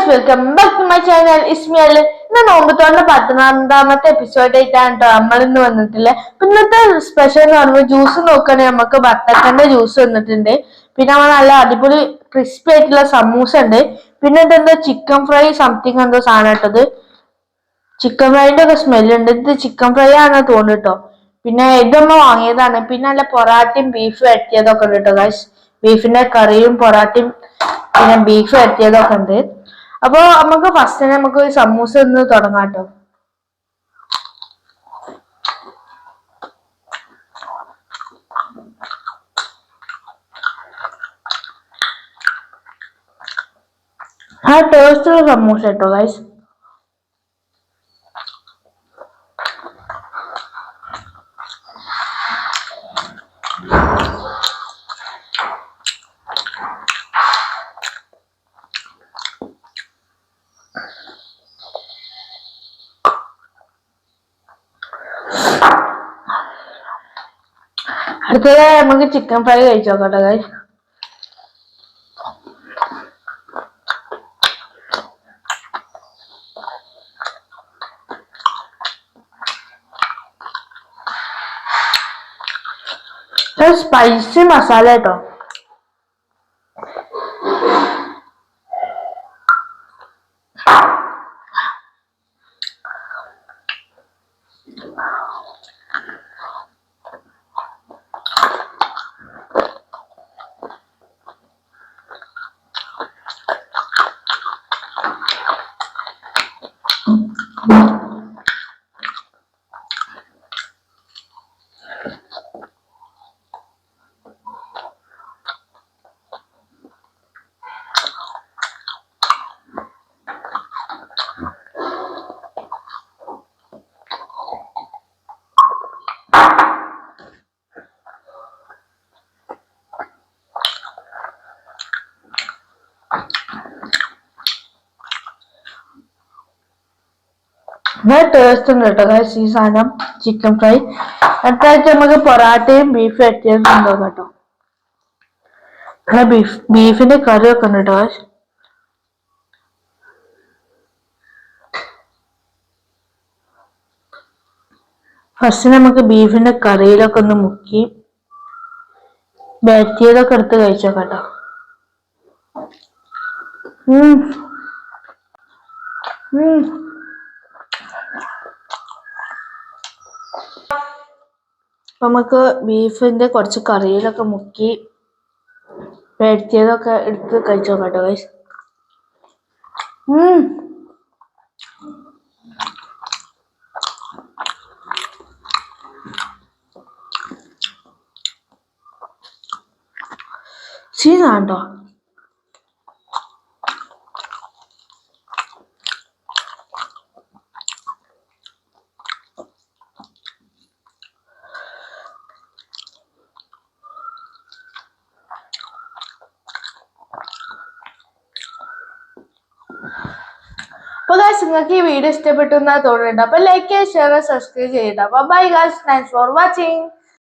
Guys welcome back to my channel ഇസ്മിയൽ ഇന്ന് നോമ്പത്തോണ്ട് പതിനാറാമത്തെ എപ്പിസോഡ് ആയിട്ടാണ് കേട്ടോ നമ്മൾ ഇന്ന് വന്നിട്ടില്ലേ ഇന്നത്തെ സ്പെഷ്യൽ എന്ന് പറയുമ്പോൾ ജ്യൂസ് നോക്കുകയാണെങ്കിൽ നമുക്ക് ബത്തക്കന്റെ ജ്യൂസ് വന്നിട്ടുണ്ട്. പിന്നെ നമ്മൾ നല്ല അടിപൊളി ക്രിസ്പി ആയിട്ടുള്ള സമൂസ ഉണ്ട്. പിന്നെ ഇതെന്തോ ചിക്കൻ ഫ്രൈ സംതിങ് എന്തോ സാധനം ഇട്ടത്. ചിക്കൻ ഫ്രൈന്റെ ഒക്കെ സ്മെല്ല് ഉണ്ട്. ഇത് ചിക്കൻ ഫ്രൈ ആണെന്ന് തോന്നുന്നു കേട്ടോ പിന്നെ ഇതൊന്നും വാങ്ങിയതാണ്. പിന്നെ നല്ല പൊറാട്ടയും ബീഫും എത്തിയതൊക്കെ ഉണ്ട് കേട്ടോ ഗൈസ് ബീഫിന്റെ കറിയും പൊറാട്ടയും പിന്നെ ബീഫ് എത്തിയതൊക്കെ ഉണ്ട്. അപ്പൊ നമുക്ക് ഫസ്റ്റ് തന്നെ നമുക്ക് ഒരു സമൂസ ഒന്ന് തുടങ്ങാം കേട്ടോ ആ ടേസ്റ്റുള്ള സമൂസ കേട്ടോ ഗൈസ് അടുത്തത് നമുക്ക് ചിക്കൻ ഫ്രൈ കഴിച്ചു നോക്കട്ടെ ഗൈസ് സ്പൈസി മസാല കേട്ടോ നല്ല ടേസ്റ്റ് ഉണ്ട് കേട്ടോ. നല്ല ഈ സാധനം ചിക്കൻ ഫ്രൈ അടുത്താഴ്ച നമുക്ക് പൊറാട്ടയും ബീഫ് വരട്ടിയതും ഉണ്ടോ കേട്ടോ? നല്ല ബീഫ് ബീഫിന്റെ കറിയൊക്കെ ഉണ്ട് കേട്ടോ. ഫസ്റ്റ് നമുക്ക് ബീഫിന്റെ കറിയിലൊക്കെ ഒന്ന് മുക്കി ബാറ്റിയതൊക്കെ എടുത്ത് കഴിച്ചോ കേട്ടോ? ഉം. ഉം. നമുക്ക് ബീഫിന്റെ കുറച്ച് കറിയിലൊക്കെ മുക്കി വരട്ടിയതൊക്കെ എടുത്ത് കഴിച്ചു കേട്ടോ ഗൈസ് സീനാണ്ടോ അപ്പൊ ഗായ്സ് നിങ്ങൾക്ക് ഈ വീഡിയോ ഇഷ്ടപ്പെട്ടു എന്നാ തോന്നുന്നുണ്ട്. അപ്പൊ ലൈക്ക് ഷെയർ സബ്സ്ക്രൈബ് അപ്പൊ bye guys thanks for watching